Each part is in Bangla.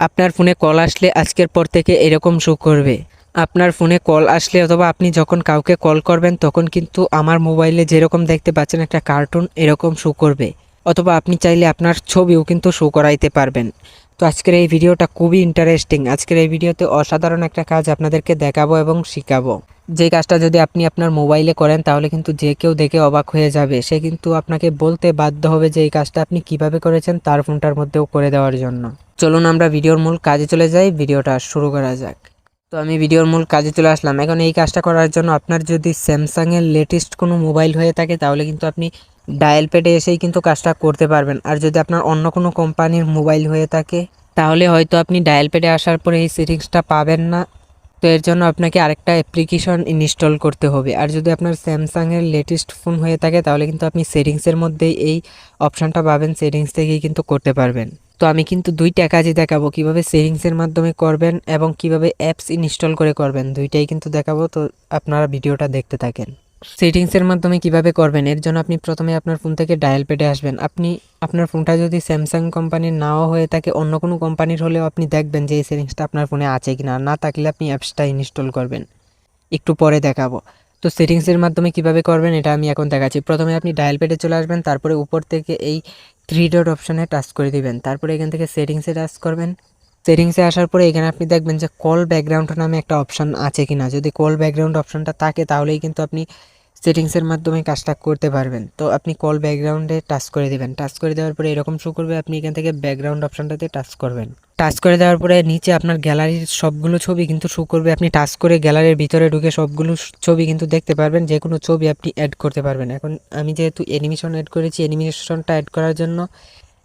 আপনার ফোনে কল আসলে আজকের পর থেকে এরকম শো করবে। আপনার ফোনে কল আসলে অথবা আপনি যখন কাউকে কল করবেন, তখন কিন্তু আমার মোবাইলে যেরকম দেখতে পাচ্ছেন একটা কার্টুন, এরকম শো করবে। অথবা আপনি চাইলে আপনার ছবিও কিন্তু শো করাইতে পারবেন। তো আজকের এই ভিডিওটা খুবই ইন্টারেস্টিং আজকের এই ভিডিওতে অসাধারণ একটা কাজ আপনাদেরকে দেখাবো এবং শিখাবো। যে কাজটা যদি আপনি আপনার মোবাইলে করেন, তাহলে কিন্তু যে কেউ দেখে অবাক হয়ে যাবে। সে কিন্তু আপনাকে বলতে বাধ্য হবে যে এই কাজটা আপনি কীভাবে করেছেন, তার ফোনটার মধ্যেও করে দেওয়ার জন্য। চলুন আমরা ভিডিওর মূল কাজে চলে যাই, ভিডিওটা শুরু করা যাক। তো আমি ভিডিওর মূল কাজে চলে আসলাম। এখন এই কাজটা করার জন্য আপনার যদি স্যামসাংয়ের লেটেস্ট কোনো মোবাইল হয়ে থাকে, তাহলে কিন্তু আপনি ডায়াল প্যাডে এসেই কিন্তু কাজটা করতে পারবেন। আর যদি আপনার অন্য কোনো কোম্পানির মোবাইল হয়ে থাকে, তাহলে হয়তো আপনি ডায়াল প্যাডে আসার পরে এই সেটিংসটা পাবেন না। তো এর জন্য আপনাকে আরেকটা অ্যাপ্লিকেশন ইনস্টল করতে হবে। আর যদি আপনার স্যামসাংয়ের লেটেস্ট ফোন হয়ে থাকে, তাহলে কিন্তু আপনি সেটিংসের মধ্যেই এই অপশানটা পাবেন। সেটিংস থেকেই কিন্তু করতে পারবেন। তো আমি কিন্তু দুইটা কাজই দেখাবো। কীভাবে সেটিংসের মাধ্যমে করবেন এবং কীভাবে অ্যাপস ইনস্টল করে করবেন, দুইটাই কিন্তু দেখাবো। তো আপনারা ভিডিওটা দেখতে থাকেন। সেটিংসের মাধ্যমে কীভাবে করবেন, এর জন্য আপনি প্রথমে আপনার ফোন থেকে ডায়াল পেডে আসবেন। আপনি আপনার ফোনটা যদি স্যামসাং কোম্পানির নাও হয়ে থাকে, অন্য কোনো কোম্পানির হলেও আপনি দেখবেন যে এই সেটিংসটা আপনার ফোনে আছে কি না না থাকলে আপনি অ্যাপসটা ইনস্টল করবেন। একটু পরে দেখাবো। তো সেটিংসের মাধ্যমে কীভাবে করবেন, এটা আমি এখন দেখাচ্ছি। প্রথমে আপনি ডায়াল পেডে চলে আসবেন, তারপরে উপর থেকে এই থ্রি ডট অপশানে টাচ করে দিবেন। তারপরে এখান থেকে সেটিংসে টাচ করবেন। সেটিংসে আসার পরে এখানে আপনি দেখবেন যে কল ব্যাকগ্রাউন্ড নামে একটা অপশান আছে কি না যদি কল ব্যাকগ্রাউন্ড অপশানটা থাকে, তাহলেই কিন্তু আপনি সেটিংসের মাধ্যমে কাজটা করতে পারবেন। তো আপনি কল ব্যাকগ্রাউন্ডে টাচ করে দেবেন। টাচ করে দেওয়ার পরে এরকম শো করবে, আপনি এখান থেকে ব্যাকগ্রাউন্ড অপশানটাতে টাচ করবেন। টাচ করে দেওয়ার পরে নিচে আপনার গ্যালারির সবগুলো ছবি কিন্তু শো করবে। আপনি টাচ করে গ্যালারির ভিতরে ঢুকে সবগুলো ছবি কিন্তু দেখতে পারবেন। যে কোনো ছবি আপনি অ্যাড করতে পারবেন। এখন আমি যেহেতু অ্যানিমেশন অ্যাড করেছি অ্যানিমেশনটা অ্যাড করার জন্য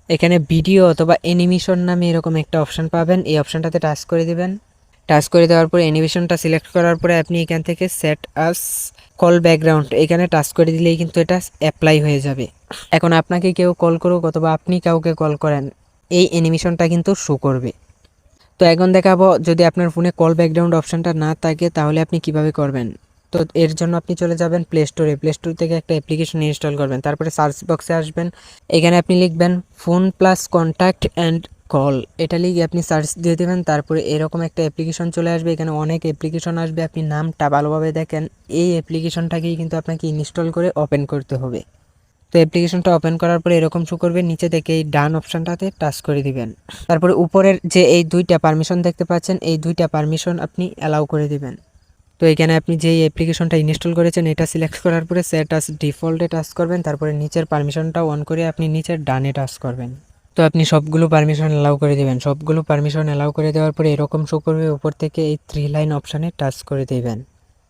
এখানে ভিডিও অথবা অ্যানিমেশন নামে এরকম একটা অপশান পাবেন। এই অপশানটাতে টাচ করে দেবেন। টাচ করে দেওয়ার পরে অ্যানিমেশনটা সিলেক্ট করার পরে আপনি এখান থেকে সেট আস কল ব্যাকগ্রাউন্ড এখানে টাচ করে দিলেই কিন্তু এটা অ্যাপ্লাই হয়ে যাবে। এখন আপনাকে কেউ কল করুক অথবা আপনি কাউকে কল করেন, এই অ্যানিমেশনটা কিন্তু শো করবে। তো এখন দেখাবো, যদি আপনার ফোনে কল ব্যাকগ্রাউন্ড অপশানটা না থাকে, তাহলে আপনি কীভাবে করবেন? তো এর জন্য আপনি চলে যাবেন প্লে স্টোরে প্লে স্টোর থেকে একটা অ্যাপ্লিকেশন ইনস্টল করবেন। তারপরে সার্চ বক্সে আসবেন। এখানে আপনি লিখবেন phone plus contact and call, এটা লিখে আপনি সার্চ দিয়ে দেবেন, তারপরে এরকম একটা অ্যাপ্লিকেশন চলে আসবে, এখানে অনেক অ্যাপ্লিকেশন আসবে, আপনি নামটা ভালোভাবে দেখেন, এই অ্যাপ্লিকেশনটাকেই কিন্তু আপনাকে ইনস্টল করে ওপেন করতে হবে। তো অ্যাপ্লিকেশনটা ওপেন করার পরে এরকম শো করবে, নিচে থেকে এই ডান অপশানটাতে টাচ করে দিবেন। তারপরে উপরের যে এই দুইটা পারমিশন দেখতে পাচ্ছেন, এই দুইটা পারমিশন আপনি অ্যালাউ করে দিবেন। তো এখানে আপনি যেই অ্যাপ্লিকেশনটা ইনস্টল করেছেন, এটা সিলেক্ট করার পরে সেট ডিফল্টে টাচ করবেন, তারপরে নিচের পারমিশনটা অন করে আপনি নিচের ডানে টাচ করবেন। তো আপনি সবগুলো পারমিশন অ্যালাউ করে দেবেন। সবগুলো পারমিশন অ্যালাউ করে দেওয়ার পরে এরকম শো করবে, উপর থেকে এই থ্রি লাইন অপশানে টাচ করে দেবেন।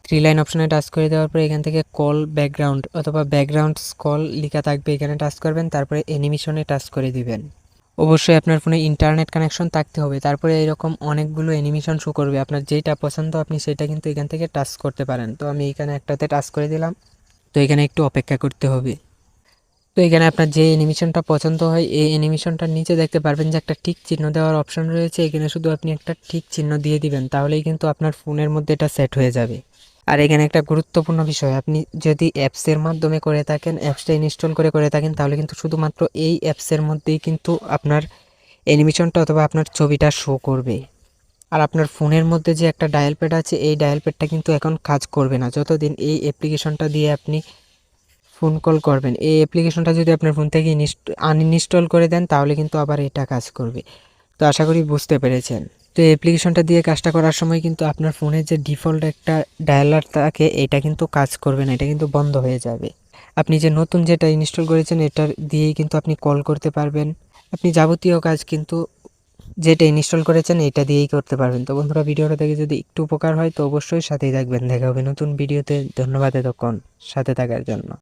থ্রি লাইন অপশানে টাচ করে দেওয়ার পরে এখান থেকে কল ব্যাকগ্রাউন্ড অথবা ব্যাকগ্রাউন্ড কল লেখা থাকবে, এখানে টাচ করবেন, তারপরে অ্যানিমেশনে টাচ করে দিবেন। অবশ্যই আপনার ফোনে ইন্টারনেট কানেকশন থাকতে হবে। তারপরে এরকম অনেকগুলো অ্যানিমেশন শো করবে। আপনার যেটা পছন্দ আপনি সেটা কিন্তু এখান থেকে টাচ করতে পারেন। তো আমি এখানে একটাতে টাচ করে দিলাম। তো এখানে একটু অপেক্ষা করতে হবে। তো এখানে আপনার যে অ্যানিমেশনটা পছন্দ হয়, এই অ্যানিমেশনটার নিচে দেখতে পারবেন যে একটা ঠিক চিহ্ন দেওয়ার অপশন রয়েছে। এখানে শুধু আপনি একটা ঠিক চিহ্ন দিয়ে দিবেন, তাহলেই কিন্তু আপনার ফোনের মধ্যে এটা সেট হয়ে যাবে। আর এখানে একটা গুরুত্বপূর্ণ বিষয়, আপনি যদি অ্যাপসের মাধ্যমে করে থাকেন অ্যাপসটা ইনস্টল করে করে থাকেন, তাহলে কিন্তু শুধুমাত্র এই অ্যাপসের মধ্যেই কিন্তু আপনার অ্যানিমেশনটা অথবা আপনার ছবিটা শো করবে। আর আপনার ফোনের মধ্যে যে একটা ডায়াল প্যাড আছে, এই ডায়াল প্যাডটা কিন্তু এখন কাজ করবে না। যতদিন এই অ্যাপ্লিকেশনটা দিয়ে আপনি ফোন কল করবেন। এই অ্যাপ্লিকেশনটা যদি আপনার ফোন থেকে আনইনস্টল করে দেন, তাহলে কিন্তু আবার এটা কাজ করবে। তো আশা করি বুঝতে পেরেছেন। তো অ্যাপ্লিকেশনটা দিয়ে কাজটা করার সময় কিন্তু আপনার ফোনের যে ডিফল্ট একটা ডায়ালার থাকে, এটা কিন্তু কাজ করবে না, এটা কিন্তু বন্ধ হয়ে যাবে। আপনি যে নতুন যেটা ইনস্টল করেছেন এটা দিয়েই কিন্তু আপনি কল করতে পারবেন। আপনি যাবতীয় কাজ কিন্তু যেটা ইনস্টল করেছেন, এটা দিয়েই করতে পারবেন। তো বন্ধুরা, ভিডিওটা দেখে যদি একটু উপকার হয়, তো অবশ্যই সাথেই থাকবেন। দেখা হবে নতুন ভিডিওতে। ধন্যবাদ এতক্ষণ সাথে থাকার জন্য।